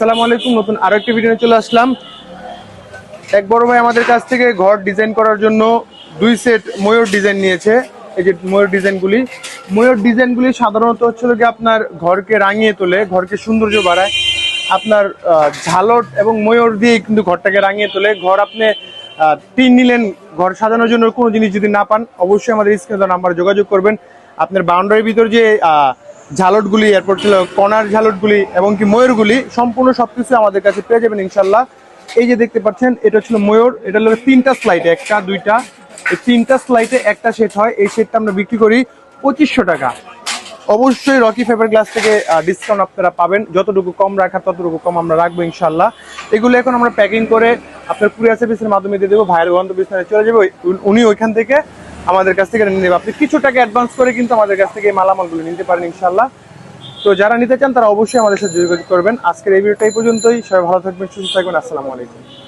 আসসালামু আলাইকুম, নতুন আরও একটি ভিডিও চলে আসলাম। এক বড় ভাই আমাদের কাছ থেকে ঘর ডিজাইন করার জন্য দুই সেট ময়ূর ডিজাইন নিয়েছে। এই যে ময়ূর ডিজাইনগুলি ময়ূর ডিজাইনগুলি সাধারণত হচ্ছিল কি আপনার ঘরকে রাঙিয়ে তোলে, ঘরকে সৌন্দর্য বাড়ায়। আপনার ঝালট এবং ময়ূর দিয়ে কিন্তু ঘরটাকে রাঙিয়ে তোলে। ঘর আপনি টিন নিলেন, ঘর সাজানোর জন্য কোনো জিনিস যদি না পান, অবশ্যই আমাদের স্ক্রিনে নাম্বার যোগাযোগ করবেন। আপনার বাউন্ডারির ভিতর যে ঝালটগুলি, এরপর ছিল কণার ঝালটগুলি এবং কি ময়ূরগুলি, সম্পূর্ণ সব সবকিছু আমাদের কাছে পেয়ে যাবেন ইনশাল্লাহ এই যে দেখতে পাচ্ছেন, এটা ছিল ময়ূর, এটা হলো তিনটা স্লাইড একটা, দুইটা। এই তিনটা স্লাইডে একটা সেট হয়, এই সেটটা আমরা বিক্রি করি পঁচিশশো টাকা। অবশ্যই রকি ফেভার গ্লাস থেকে ডিসকাউন্ট আপনারা পাবেন। যতটুকু কম রাখা ততটুকু কম আমরা রাখব ইনশাল্লাহ এগুলো এখন আমরা প্যাকিং করে আপনার কুরিয়ার সার্ভিসের মাধ্যমে দিয়ে দেবো, ভাইয়ের গন্তব্য স্থানে চলে যাবে। উনি ওইখান থেকে আমাদের কাছ থেকে নিয়ে আপনি কিছু টাকা অ্যাডভান্স করে কিন্তু আমাদের কাছ থেকে এই মালামালগুলো নিতে পারেন ইনশাল্লাহ তো যারা নিতে চান তারা অবশ্যই আমাদের সাথে যোগাযোগ করবেন। আজকের এই ভিডিওটাই পর্যন্তই। সবাই ভালো থাকবেন, সুস্থ থাকবেন। আসসালামু আলাইকুম।